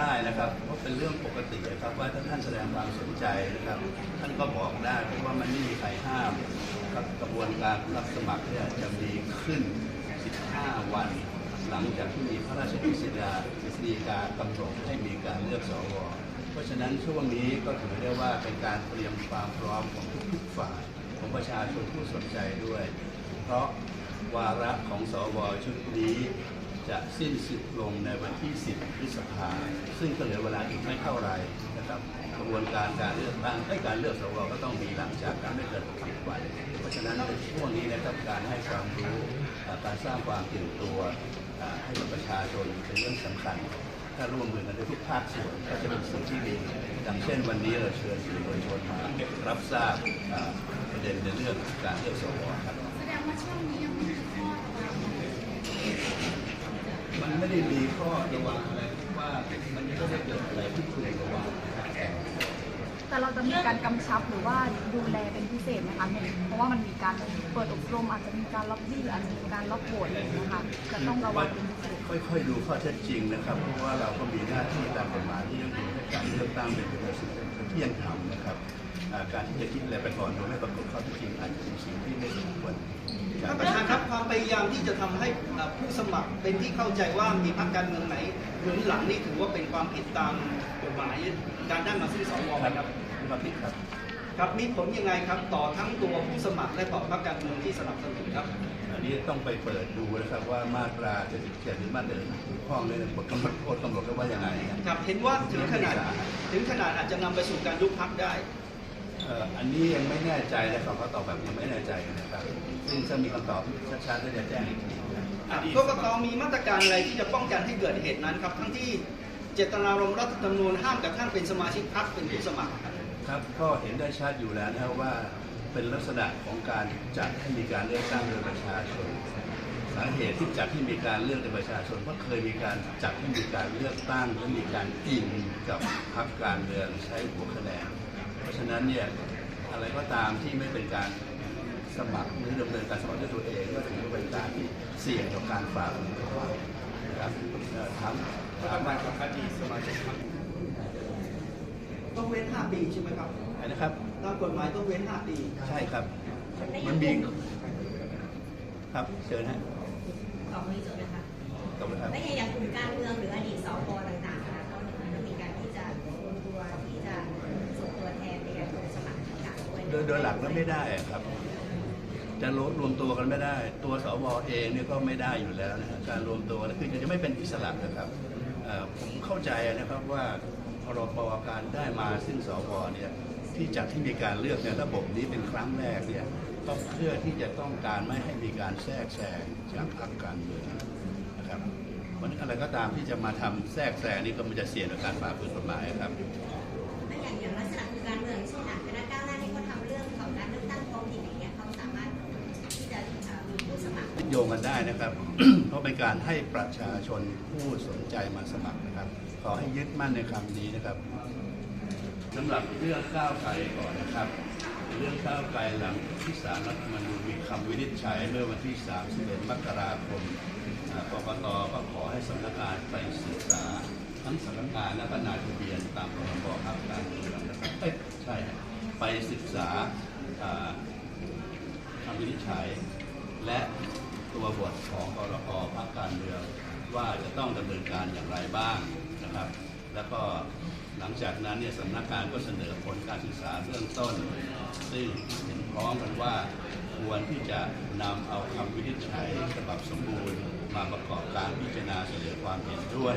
ได้นะครับเพราะเป็นเรื่องปกตินะครับว่าถ้าท่านแสดงความสนใจนะครับ ท่านก็บอกได้เพราะว่ามันไม่มีใครห้ามครับกระบวนการรับสมัครเนี่ยจะมีขึ้น 15 วัน หลังจากที่มีพระราชกฤษฎาฤษฎีกากำหนดให้มีการเลือกสวเพราะฉะนั้นช่วงนี้ก็ถือได้ว่าเป็นการเตรียมความพร้อมของทุกๆฝ่ายของประชาชนผู้สนใจด้วย เพราะวาระของสวชุดนี้ จะสิ้นสุดลงในวันที่ 10 พฤษภาซึ่งก็เหลือเวลาอีกไม่เท่าไหร่นะครับกระบวนการการเลือกตั้งให้การเลือกสวก็ต้องมีหลังจากการไม่เกิน60วัน เพราะฉะนั้นในช่วงนี้นะครับการให้ความรู้การสร้างความตื่นตัวให้กับประชาชนเป็นเรื่องสำคัญ ถ้าร่วมมือกันในทุกภาคส่วนก็จะเป็นสิ่งที่ดีอย่างเช่นวันนี้เราเชิญสื่อมวลชนมารับทราบประเด็นในเรื่องการเลือกสวครับ แสดงว่าช่วงนี้ยังไม่มีข้อระวัง มัน ไม่ได้มีข้อระวังอะไรเพราะว่ามันไม่ได้เกิดอะไรที่ควรระวังนะครับแต่เราจะมีการกำชับหรือว่าดูแลเป็นพิเศษไหมคะเห็นเพราะว่ามันมีการเปิดอบรมอาจจะมีการล็อบบี้อาจจะมีการล็อบโหวตอะไรอย่างเงี้ยค่ะจะต้องระวังเป็นพิเศษค่อยๆดูข้อเท็จจริงนะครับ เพราะว่าเราก็มีหน้าที่ตามกฎหมายที่ต้องดูให้การเลือกตั้งเป็นไปโดยสุจริตเที่ยงธรรมนะครับอ่าการที่จะคิดอะไรไปก่อนโดยไม่ปรากฏข้อเท็จจริงอาจจะเป็นสิ่งที่ไม่สมควรท่านปร พยายามที่จะทำให้ผู้สมัครเป็นที่เข้าใจว่ามีพรรคการเมืองไหนหนุนหลังนี่ถือว่าเป็นความผิดตามกฎหมายการด้านมาซึ่งสวไหมครับความผิดครับ ครับมีผลยังไงครับต่อทั้งตัวผู้สมัครและต่อพรรคการเมืองที่สนับสนุนครับอันนี้ต้องไปเปิดดูนะครับว่ามาตรา77หรือมาตรา1ข้อในบทกำหนดโทษกำหนดไว้ว่ายังไงครับครับเห็นว่าถึงขนาดถึงขนาดอาจจะนำไปสู่การยุบพรรคได้ อ่ออันนี้ยังไม่แน่ใจนะครับเขาตอบแบบยังไม่แน่ใจนะครับ ซึ่งถ้ามีคำตอบชัดๆก็จะแจ้งอีกทีนะครับกกตมีมาตรการอะไรที่จะป้องกันให้เกิดเหตุนั้นครับ ทั้งที่เจตนารมณ์รัฐธรรมนูญห้ามกระทั่งเป็นสมาชิกพรรคเป็นผู้สมัครครับครับก็เห็นได้ชัดอยู่แล้วนะครับว่าเป็นลักษณะของการจัดให้มีการเลือกตั้งโดยประชาชนสาเหตุที่จัดให้มีการเลือกโดยประชาชนเพราะเคยมีการจัดให้มีการเลือกตั้งและมีการอิงกับพรรคการเมืองใช้หัวคะแนนเพ ราะฉะนั้นเนี่ยอะไรก็ตามที่ไม่เป็นการสมัครหรือดำเนินการสมัครด้วยตัวเองก็ถือว่าเป็นการที่เสี่ยงต่อการฝ่าฝืนกฎหมายนะครับเอ่อถามถามว่าอดีตสมาชิกพรรคต้องเว้น 5 ปีใช่ไหมครับอะไรนะครับตามกฎหมายต้องเว้น 5 ปี ใช่ครับ มันมีครับเชิญฮะ โดยโดยหลักแล้วไม่ได้ครับ จะรวมรวมตัวกันไม่ได้ ตัวสวเองเนี่ยก็ไม่ได้อยู่แล้วนะการรวมตัวคือจะไม่เป็นอิสระนะครับผมเข้าใจนะครับว่าพรบการได้มาซึ่งสวเนี่ยที่จัดที่มีการเลือกในระบบนี้เป็นครั้งแรกเนี่ยก็เพื่อที่จะต้องการไม่ให้มีการแทรกแซงจากพรรคการเมืองนะครับเพราะนั้นอะไรก็ตามที่จะมาทำแทรกแซงนี่ก็มันจะเสี่ยงต่อการฝ่าฝืนกฎหมายครับ โยงกันได้นะครับ เพราะเป็นการให้ประชาชนผู้สนใจมาสมัครนะครับ ขอให้ยึดมั่นในคำนี้นะครับสำหรับเรื่องก้าวไกลก่อนนะครับ เรื่องก้าวไกลหลังที่สารรัฐธรรมนูญมีคำวินิจฉัยเมื่อวันที่ 31 มกราคมอ่ากกตก็ขอให้สำนักงานไปศึกษาทั้งสำนักงานและก็นายทะเบียนตามพรบพักการเมืองนะครับเอ้ใช่ไปศึกษาอ่าคำวินิจฉัยและ ตัวบทของกรกพักการเมืองว่าจะต้องดำเนินการอย่างไรบ้างนะครับ แล้วก็หลังจากนั้นเนี่ยสำนักงานก็เสนอผลการศึกษาเบื้องต้น ซึ่งเห็นพร้อมกันว่าควรที่จะนำเอาคำวินิจฉัยฉบับสมบูรณ์มาประกอบการพิจารณาเสนอความเห็นด้วย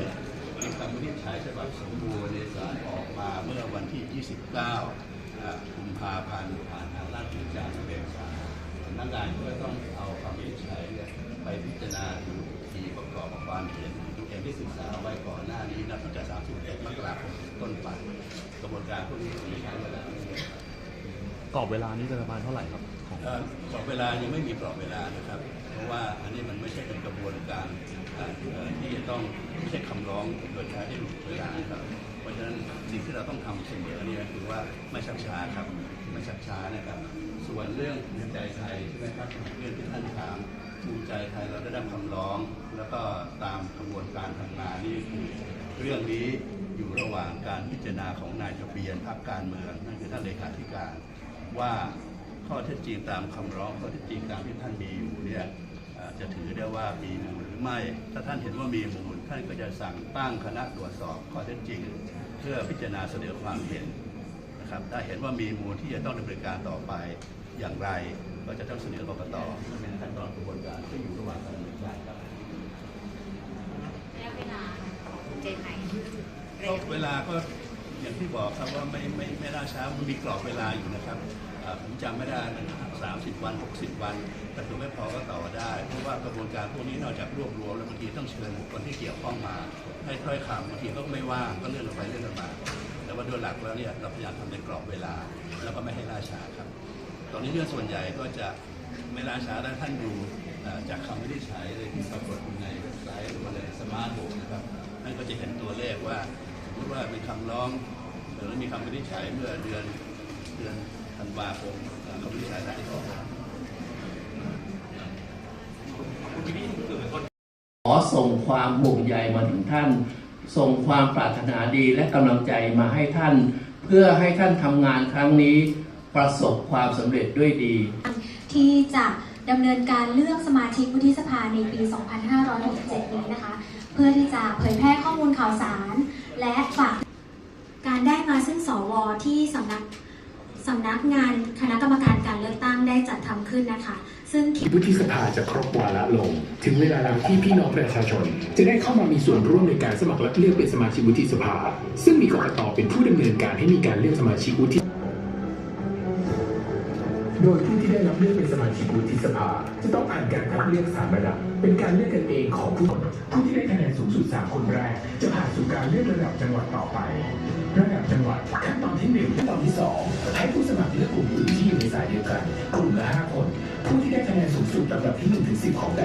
ในคำวินิจฉัยฉบับสมบูรณ์ในสารออกมาเมื่อวันที่ 29 กุมภาพันธ์ผ่านทางราชกิจจานุเบกษา นักงานก็ต้องเอาคำวินิจฉัยเนี่ยไปพิจารณาดูทีประกอบกับความเห็นตัวเองที่ศึกษาไว้ก่อนหน้านี้นับตั้งแต่31มกราคมเป็นต้นไปกระบวนการพวกนี้มีใช้เวลาไม่เยอะกรอบเวลานี้จะประมาณเท่าไหร่ครับของเอ่อกรอบเวลายังไม่มีกรอบเวลานะครับ เพราะว่าอันนี้มันไม่ใช่เป็นกระบวนการเอ่อเอ่อที่จะต้องไม่ใช่คำร้องโดยใช้ให้หลุดเวลาครับ เพราะฉะนั้นสิ่งที่เราต้องทำเสมอเนี่ยคือว่าไม่ชักช้าครับ ม่ชักช้านะครับ ส่วนเรื่องภูมิใจไทยใช่ไหมครับเรื่องที่ท่านถามภูมิใจไทยเราได้รับคำร้อง แล้วก็ตามกระบวนการทำงานนี่คือเรื่องนี้อยู่ระหว่างการพิจารณาของนายทะเบียนพรรคการเมืองนั่นคือท่านเลขาธิการ ว่าข้อเท็จจริงตามคำร้องข้อเท็จจริงตามที่ท่านมีอยู่เนี่ยจะถือได้ว่ามีมูลหรือไม่ ถ้าท่านเห็นว่ามีมูลท่านก็จะสั่งตั้งคณะตรวจสอบข้อเท็จจริง เพื่อพิจารณาเสนอความเห็น นะครับถ้าเห็นว่ามีมูลที่จะต้องดำเนินการต่อไปอย่างไร ก็จะต้องเสนอกกตเป็นขั้นตอนกระบวนการที่อยู่ระหว่างการดำเนินการครับระยะเวลาของเจนไหนก็เวลาก็อย่างที่บอกครับว่าไม่ไม่ไม่ล่าช้ามันมีกรอบเวลาอยู่นะครับอ่าผมจำไม่ได้สามสิบวัน 60 วัน แต่ถึงไม่พอก็ต่อได้ เพราะว่ากระบวนการพวกนี้นอกจากรวบรวมแล้วบางทีต้องเชิญบุคคลที่เกี่ยวข้องมา ให้ถ้อยคำบางทีก็ไม่ว่างก็เลื่อนออกไปเลื่อนออกมาแต่ ว่าโดยหลักแล้วเนี่ยเราพยายามทำในกรอบเวลา แล้วก็ไม่ให้ล่าช้าครับ ตอนนี้เรื่องส่วนใหญ่ก็จะไม่ล่าช้าถ้าท่านดูจากคำวินิจฉัยเลยที่ปรากฏอยู่ในเว็บไซต์หรือว่าในสมาร์ทโฟนนะครับท่านก็จะเห็นตัวเลขว่าสมมติว่าเป็นคำร้องหรือมีคำวินิจฉัยเมื่อเดือนเดือนธันวาคมคำวินิจฉัยได้ออกมาขอส่งความห่วงใยมาถึงท่าน ส่งความปรารถนาดีและกำลังใจมาให้ท่าน เพื่อให้ท่านทำงานครั้งนี้ประสบความสำเร็จด้วยดี ที่จะดำเนินการเลือกสมาชิกวุฒิสภาในปี 2567 นี้นะคะ เพื่อที่จะเผยแพร่ข้อมูลข่าวสาร และฝากการได้มาซึ่งสวที่สำนัก สำนักงานคณะกรรมการการเลือกตั้งได้จัดทำขึ้นนะคะ ซึ่งวุฒิสภาจะครบวาระลง ถึงเวลาแล้วที่พี่น้องประชาชน จะได้เข้ามามีส่วนร่วมในการสมัครรับเลือกเป็นสมาชิกวุฒิสภา ซึ่งมีกรกตเป็นผู้ดำเนินการให้มีการเลือกสมาชิกวุฒิโดยผู้ที่ได้รับเลือกเป็นสมาชิกวุฒิสภา จะต้องผ่านการคัดเลือกสามระดับ เป็นการเลือกกันเองของผู้คนผู้ที่ได้คะแนน สูงสุด3คนแรก จะผ่านสู่การเลือกระดับจังหวัดต่อไป ระดับจังหวัดขั้นตอนที่หนึ่งขั้นตอนที่สองให้ผู้สมัครเลือกกลุ่มอื่นที่อยู่ในสายเดียวกัน กลุ่มละห้าคน ผู้ที่ได้คะแนนสูงสุดลำดับที่หนึ่งถึงสิบของแต่